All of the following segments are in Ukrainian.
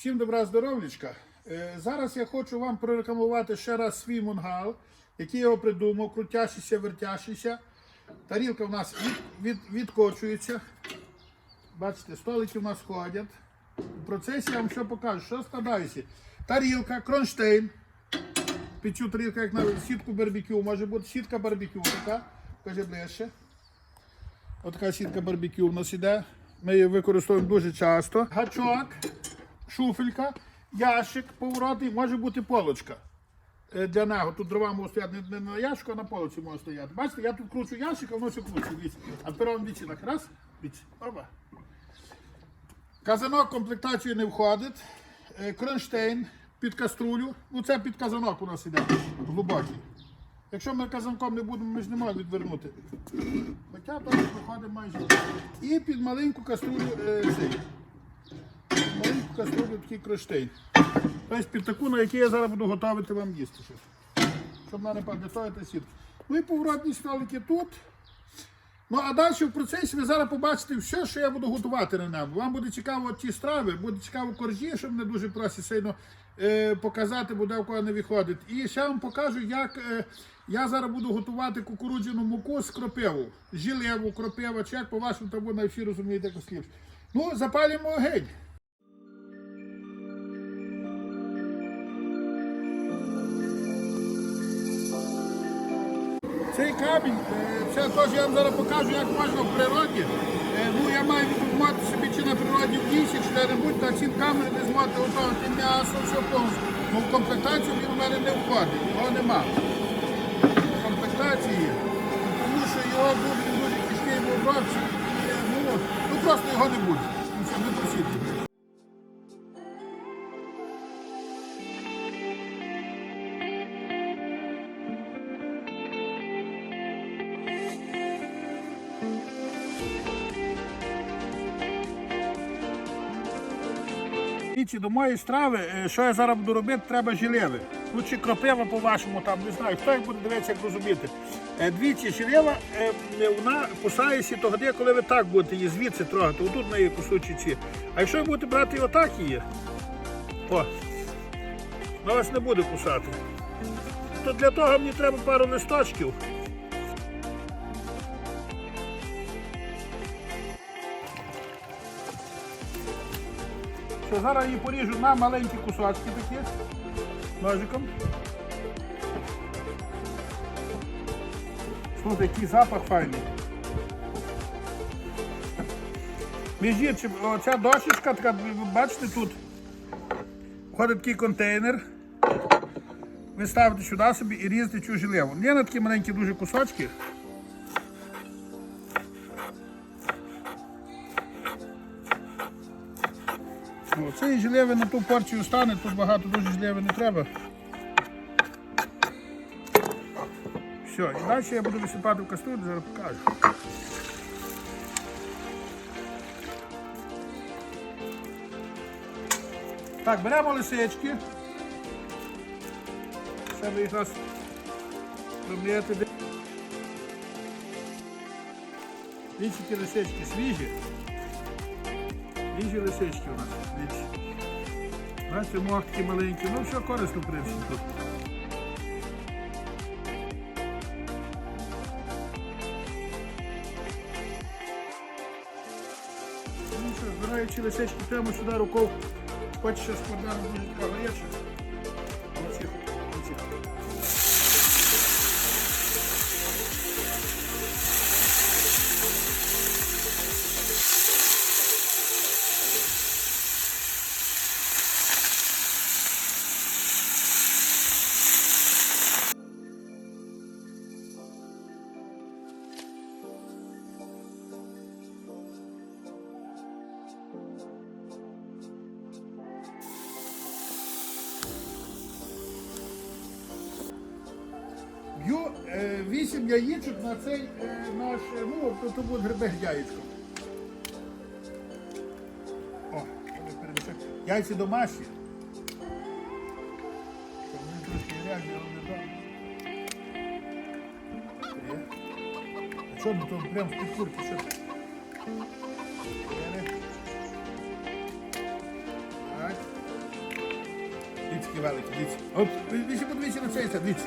Всім добра здоров'ячка. Е, Зараз я хочу вам прорекламувати ще раз свій мунгал, який я його придумав, крутящийся, вертящийся. Тарілка в нас від, від, відкочується. Бачите, столики в нас ходять. У процесі я вам що покажу, що складається. Тарілка, кронштейн. Під цю тарілку, як на сітку барбекю, може бути сітка барбекю така. Покажи ближче. Отака сітка барбекю в нас іде. Ми її використовуємо дуже часто. Гачок, шуфелька, ящик поворотний, може бути полочка. Е, Для нього тут дрова можуть стояти не- на ящику, а на полиці може стояти. Бачите, я тут кручу ящик, а воно все кручу. А тепер вам так. Раз, дивіться. Опа. Казанок в комплектацію не входить. Е, Кронштейн під каструлю. Ну це під казанок у нас іде глибокий. Якщо ми казанком не будемо, ми ж не можемо відвернути. Хоча то виходить майже. І під маленьку каструлю е, цей. Під такий кронштейн. Тобто під таку, на якій я зараз буду готувати вам їсти щось. Щоб вона не підготувати сітку. Ну і поворотні столики тут. Ну а далі в процесі ви зараз побачите все, що я буду готувати на ньому. Вам буде цікаво ті страви, буде цікаво коржі, щоб не дуже просто сильно е, показати, буде в кого не виходить. І ще вам покажу, як е, я зараз буду готувати кукурудзяну муку з кропиву. Жилеву, кропива, чи як по вашому табу на всі розумієте якось ліпше. Ну, запалюємо огонь. Теж я вам зараз покажу, як можна в природі. Е, Ну, я маю відмати собі чи на природі в лісі, чи де-небудь, та ці камери не змоти готувати м'ясо, все повністю. Ну, в комплектацію він у мене не входить, його нема. Комплектації, тому що його буде дуже тяжкий в обробці. Ну, ну просто його не буде. Все, не просіть. Дивіться, до моєї страви, е, що я зараз буду робити, треба жилеви. Ну чи кропива по-вашому, там не знаю, хто як буде дивитися, як розуміти. Е, Дивіться, жилева, е, вона кусається тоді, коли ви так будете її звідси трогати, отут на її кусочі ці. А якщо ви будете брати отак її, о, вона вас не буде кусати. То для того мені треба пару листочків. Що зараз її поріжу на маленькі кусочки такі ножиком. Слухайте, який запах файний. Між іншим, оця дощечка, така, бачите, тут входить такий контейнер. Ви ставите сюди собі і різати цю жилеву. Є на такі маленькі дуже кусочки. Цієї жилеви на ту порцію стане, тут багато дуже жилеви не треба. Все, і далі я буду висипати в каструлю, зараз покажу. Так, беремо лисички. Ви їх раз пром'єте. Дивіться, лисички свіжі. Свіжі лисички у нас. Бачите, мох такі маленькі. Ну все корисно, в принципі, тут. Ну збираючи лисички прямо сюди рукою. Хоче ще така гаряча. Оці, оці. Яєчок на цей е, наш, е, ну, то, буде грибе яєчко. О, яйці домашні. Щоб Вони трошки грязні, але. А що, ну то прям з підкурки, що? Так. Дивіться, великі, дивіться. От, ви ще подивіться на це, дивіться.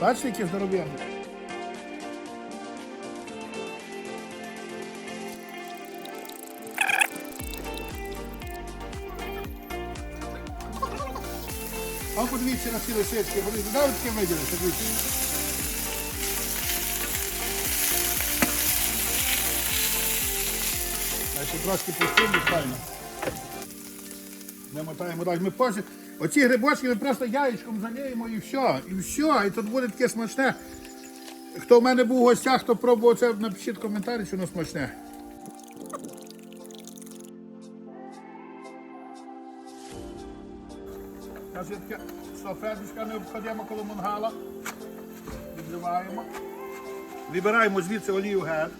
Бачите, які здоров'яні? А от подивіться на ці лисички, вони знають, таке виділися. Значить, трошки пустимо, файно. Не мотаємо далі. Ми позже. Оці грибочки ми просто яєчком заліємо і все. І все. І тут буде таке смачне. Хто в мене був у гостях, хто пробував це, напишіть коментарі, що воно смачне. Таке салфеточка не коло мангала. Відливаємо. Вибираємо звідси олію геть.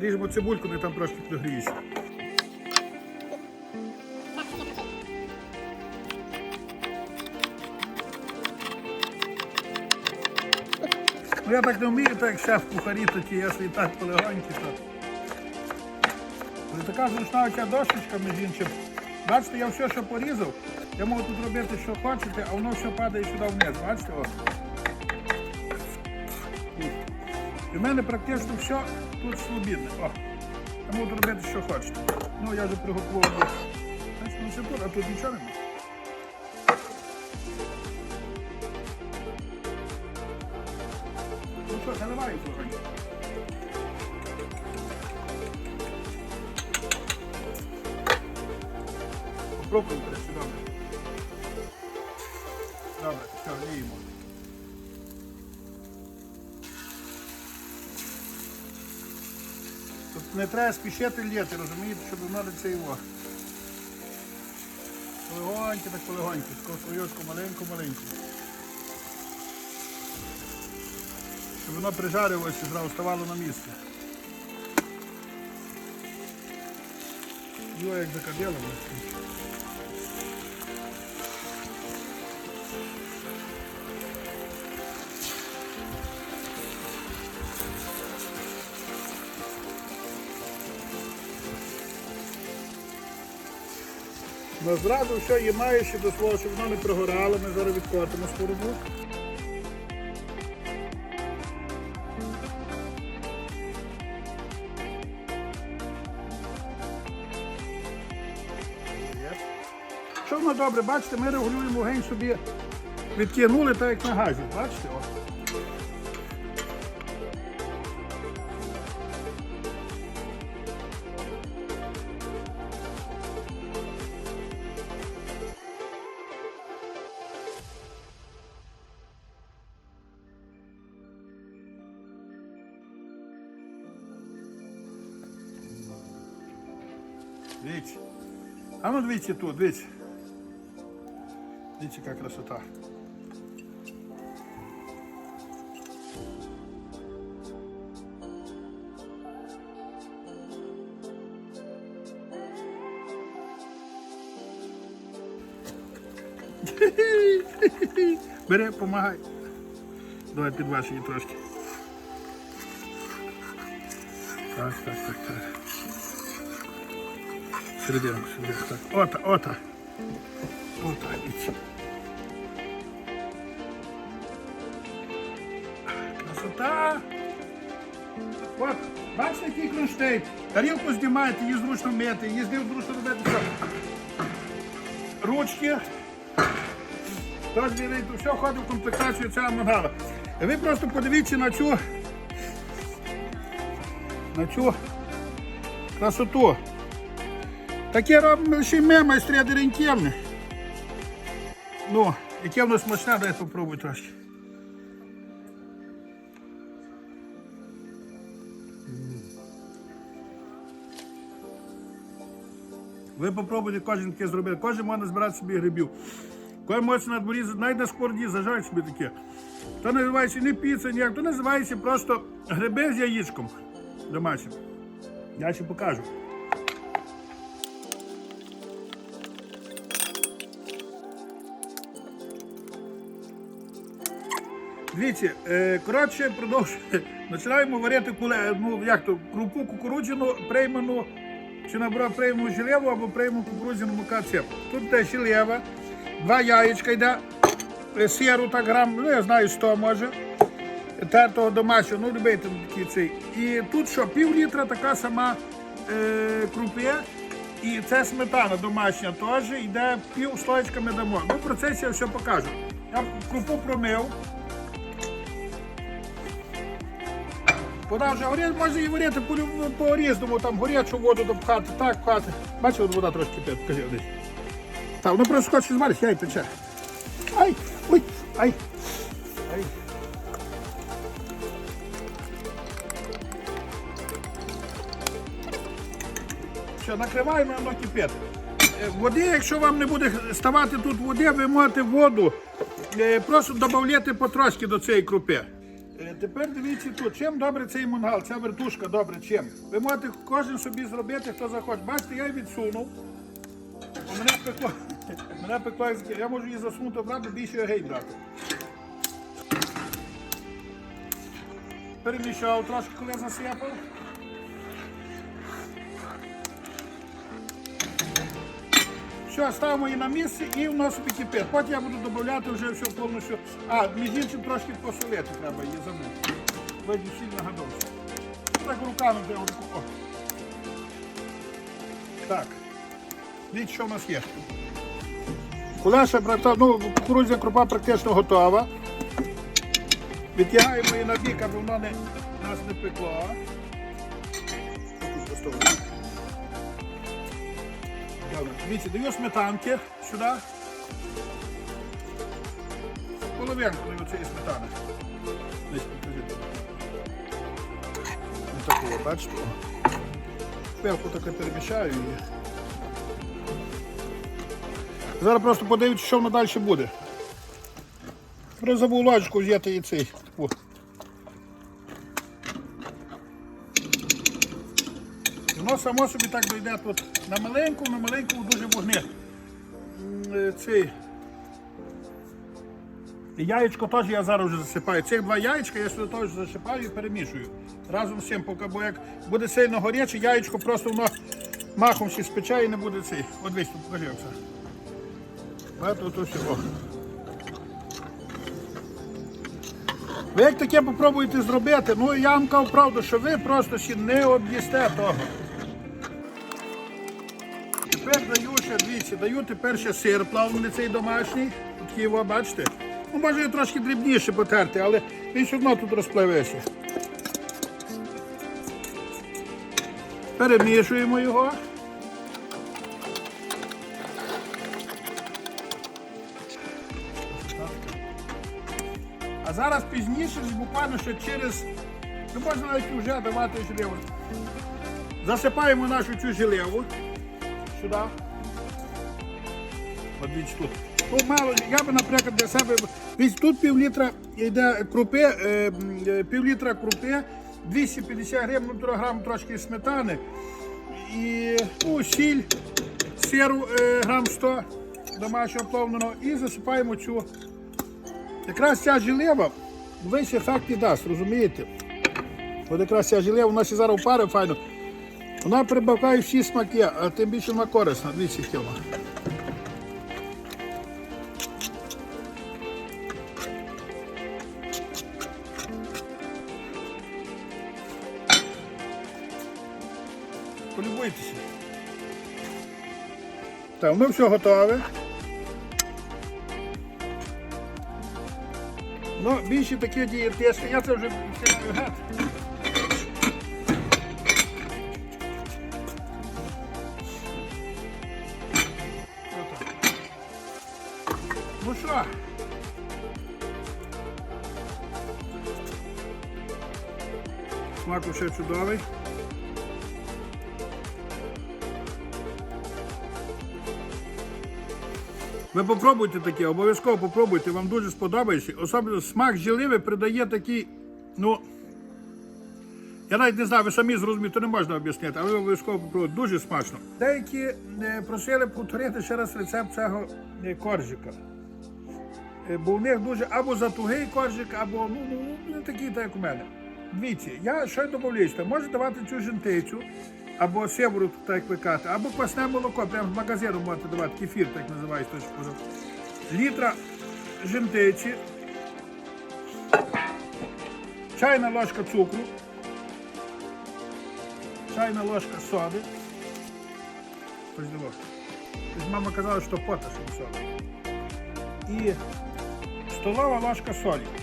Ріжемо цибульку, не там трошки прогріється. Я так не вмію, так як шеф кухарі, то я свій так полегоньки. Така зручна оця дощечка, між іншим. Бачите, я все, що порізав, я можу тут робити, що хочете, а воно все падає сюди вниз. Бачите? О. І в мене практично все тут свобідне. О. Я можу робити, що хочете. Ну, я вже приготував. Значить, ну, все тут, а тут нічого немає. Заливаю слухай. Попробуємо трохи, добре. Добре, все, ліємо. Тут не треба спішити літи, розумієте, щоб це його. Полегоньки, так полегоньки, таку слоєчку маленьку-маленьку. Щоб воно прижарилося і зразу ставало на місце. Йо, як закадило. Ну зразу все є має ще до свого, щоб воно не прогорало, ми зараз відкотимо скоробу. Що воно добре, бачите, ми регулюємо вогонь собі, відкинули так як на газі, бачите? О. Дивіться. А ну дивіться тут, дивіться. Дивіться, яка красота. Бери, помагай. Давай підваж її трошки. Так, так, так, так. Серединку, серединку. Так. Ота, ота. Ота, іці. Бачите, який кронштейн. Тарілку знімаєте, її зручно мити, її зручно робити. Ручки. Все входить в комплектацію цього мангала. Ви просто подивіться на цю на цю красоту. Таке робимо ще ми, майстри Дерентєвни. Ну, яке воно смачне, дай попробуй трошки. Ви попробуйте кожен таке зробити. Кожен може збирати собі грибів. Кожен може на дворі, на скорді зажарить собі таке. То називається не піца, ніяк, то називається просто гриби з яєчком домашнім. Я ще покажу. Дивіться, е, коротше, продовжуємо. Починаємо варити ну як то, крупу кукурудзяну, приймену, чи набрав приймену жилеву або приймену кукурудзяну мука цепу. Тут йде жилева, два яєчка йде, е, сиру так грам, ну я знаю 100 може. Тертого домашнього, ну любите такий цей. І тут що, пів літра така сама е, крупи. І це сметана домашня теж, йде пів слоєчка ми дамо. Ну, в процесі я все покажу. Я крупу промив. Вода вже горить, можна її варити по різному, там горячу воду допхати, так пхати. Бачите, вода трошки десь. Так, ну просто хоче зварити, яй пече. Ай, ой, ай, ай. Що, накриваємо, воно кипить. Е, Води, якщо вам не буде ставати тут води, ви можете воду е, просто додати потрошки до цієї крупи. Е, Тепер дивіться тут, чим добре цей мангал, ця вертушка добре, чим. Ви можете кожен собі зробити, хто захоче. Бачите, я її відсунув. Бо Мене пекло, мене пекло, я можу її засунути обратно, більше гей брати. Перемішав трошки, коли засипав. Все, ставимо її на місце і воно собі кипить. Потім я буду додати вже все повністю. А, між іншим трошки посолити треба її забути. Видно, сильно гадовся. Так руками треба. О. Так. Дивіться, що в нас є. Кулеша, брата, ну, кукурудзяна крупа практично готова. Відтягаємо її на бік, аби воно не, нас не пекло. Дивіться, даю сметанки сюди. Половинку даю цієї сметани. Десь покажіть. Ось таку, бачите? Пелку таке перемішаю її. Зараз просто подивіться, що воно далі буде. Забув ложку взяти і цей. Само собі так дойде тут на маленьку, на маленькому дуже вогні. М, е, Цей. Яєчко теж я зараз вже засипаю. Цих два яєчка я сюди теж засипаю і перемішую. Разом з цим, поки, бо як буде сильно горяче, яєчко просто воно махом ще спече і не буде цей. От весь тут покажи все. Бачите, ото все. О. Ви як таке попробуєте зробити, ну я вам кажу правду, що ви просто ще не об'їсте того. Тепер даю ще, дивіться, даю тепер ще сир плавлений цей домашній. Тут його, бачите? Ну, може трошки дрібніше потерти, але він все одно тут розпливеться. Перемішуємо його. А зараз пізніше, буквально ще через, ну можна навіть вже давати жилеву. Засипаємо нашу цю жилеву сюди. От тут. Ну, мало, я би, наприклад, для себе. Дивіться, тут пів літра йде крупи, е, е, пів літра крупи, 250 гривень, ну, грам трошки сметани. І ну, сіль, сиру е, грам 100 домашнього плавленого і засипаємо цю. Якраз ця жилева весь ефект і дасть, розумієте? От якраз ця жилева, у нас і зараз пари файно. Вона прибавляє всі смаки, а тим більше вона корисна. Дивіться, яка. Полюбуйтеся. Так, ну все готове. Ну, більше такі дієтичні, я це вже Смак ще чудовий. Ви попробуйте таке, обов'язково попробуйте, вам дуже сподобається. Особливо смак жиливи придає такий, ну. Я навіть не знаю, ви самі зрозумієте, не можна об'яснити, але обов'язково попробуйте. Дуже смачно. Деякі е, просили повторити ще раз рецепт цього е, коржика. Е, Бо в них дуже або затугий коржик, або ну, ну, ну, не такий, так як у мене. Дивіться, я що додаю, що можу давати цю жентицю, або северу, так як ви кажете, або квасне молоко, прямо з магазину можете давати, кефір, так називається. кажу. Літра жентиці, чайна ложка цукру, чайна ложка соди. Тобто мама казала, що пота, що сода. І столова ложка солі.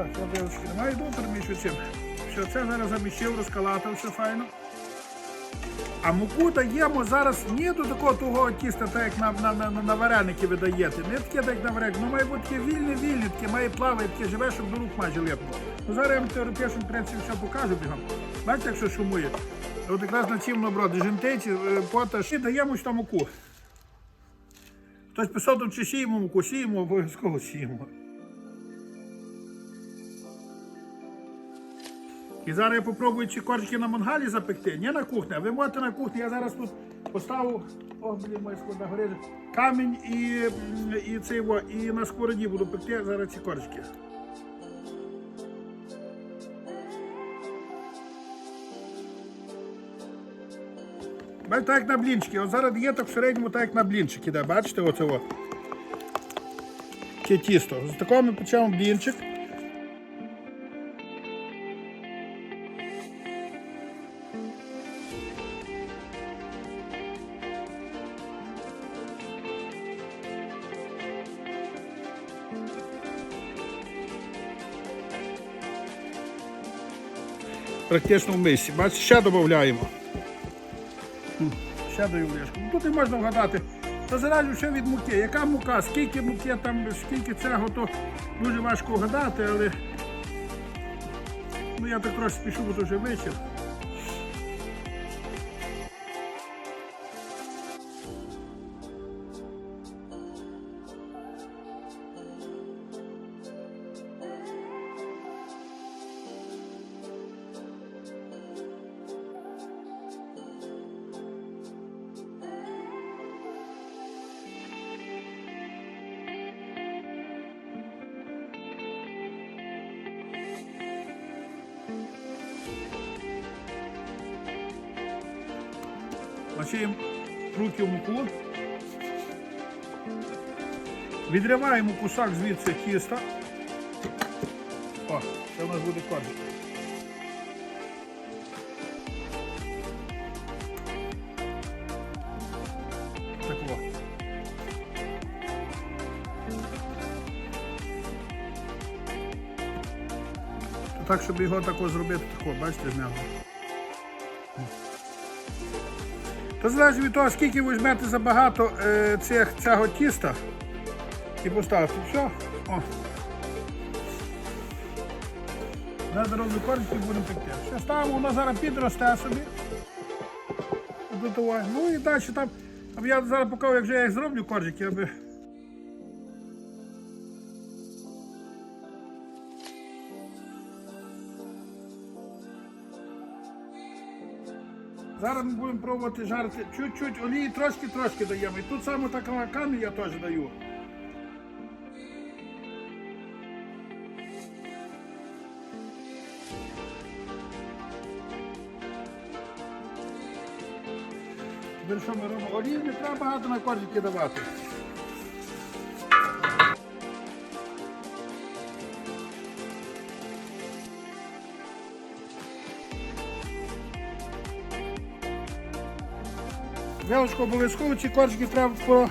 Так, вилочки немає, йду перемішую цим. Все, це зараз заміщив, розкалатав, все файно. А муку даємо зараз не до такого тугого тіста, так як на, на, на, на вареники ви даєте. Не таке, так як на вареники. Ну має бути таке вільне, вільне, таке має плавати, таке живе, щоб до рук майже липнуло. Ну зараз я вам теоретично в принципі все покажу бігом. Бачите, як що шумує? От якраз на цім наброді жентиці, е, поташ. І даємо ж там муку. Хтось писав, чи сіємо муку, сіємо, обов'язково сіємо. І зараз я попробую ці коржики на мангалі запекти, не на кухні, а ви можете на кухні. Я зараз тут поставив, о, блін, моя складна горить, камінь і, і, цей, його, і на сковороді буду пекти зараз ці коржики. Бачите, так як на блінчики. От зараз є так в середньому, так як на блінчики. Бачите, оце о. Ті тісто. З такого ми почнемо блінчик. Практично в мисі. Бачите, ще додаємо. Ще даю ложку. Ну, Тут і можна вгадати. Та залежить все від муки. Яка мука, скільки муки там, скільки цього, то дуже важко вгадати, але ну, я так трошки спішу, бо вже вечір. Відриваємо кусок звідси тіста. О, це у нас буде коржик. Так о. Так, щоб його тако зробити, тако, бачите, з. То залежить від того, скільки ви візьмете забагато е, цих, цього тіста і поставите. Все. О. Зараз роблю корочки будемо пекти. Все ставимо, воно зараз підросте собі. До. Ну і далі там. Я зараз покажу, як же я їх зроблю коржики, аби. Зараз ми будемо пробувати жарити чуть-чуть олії, трошки-трошки даємо. І тут саме така камінь теж даю. Що ми робимо? Олії не треба багато на коржики давати. Вилочку обов'язково ці коржики треба по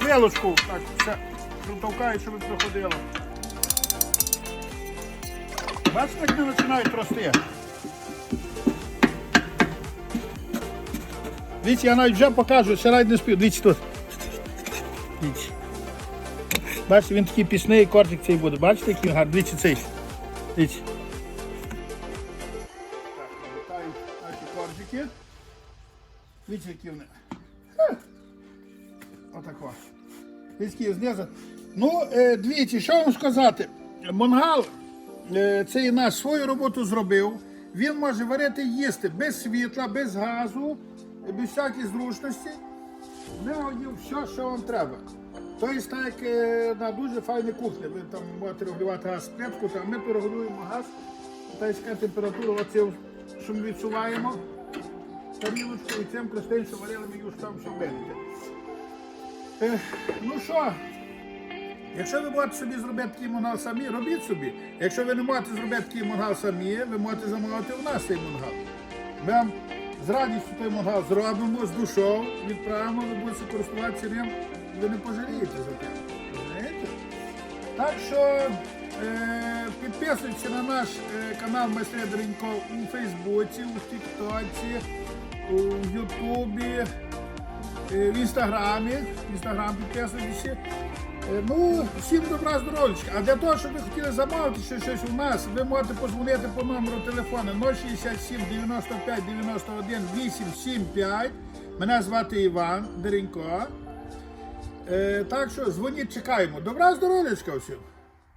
вилочку так все протовкають, щоб проходило. Бачите, як вони починають рости. Дивіться, я навіть вже покажу, ще навіть не спів. Дивіться тут. Дивіться. Бачите, він такий пісний коржик цей буде. Бачите, який гарний? Дивіться цей. Дивіться. Дивіться, які вони. Отако. Дивіться, знизу. Ну, е, дивіться, що вам сказати. Мангал е, цей наш свою роботу зробив. Він може варити їсти без світла, без газу. Без всяких зручностей. Вам все, що вам треба. Тобто, так е, на дуже файній кухні, ви там можете регулювати газ плитку, там ми порегулюємо газ, та яка температура, оце, що ми відсуваємо, тарілочку і цим кристин, що варили, ми там все видите. Е, ну що, якщо ви можете собі зробити такий мангал самі, робіть собі. Якщо ви не можете зробити такий мангал самі, ви можете замовити у нас цей мангал. Ми вам з радістю той мангал зробимо з душою, відправимо, ви будете користуватися ним, ви не пожалієте за те. Так що е, підписуйтесь на наш е, канал Майстри Дренько у Фейсбуці, у Тіктоці, у Ютубі, е, в Інстаграмі. В Інстаграм підписуйтеся. Е, Ну, всім добра здоров'ячка. А для того, щоб ви хотіли замовити ще щось у нас, ви можете позвонити по номеру телефону 067 95 91 875. Мене звати Іван Деренько. Е, так що дзвоніть, чекаємо. Добра здоров'ячка всім!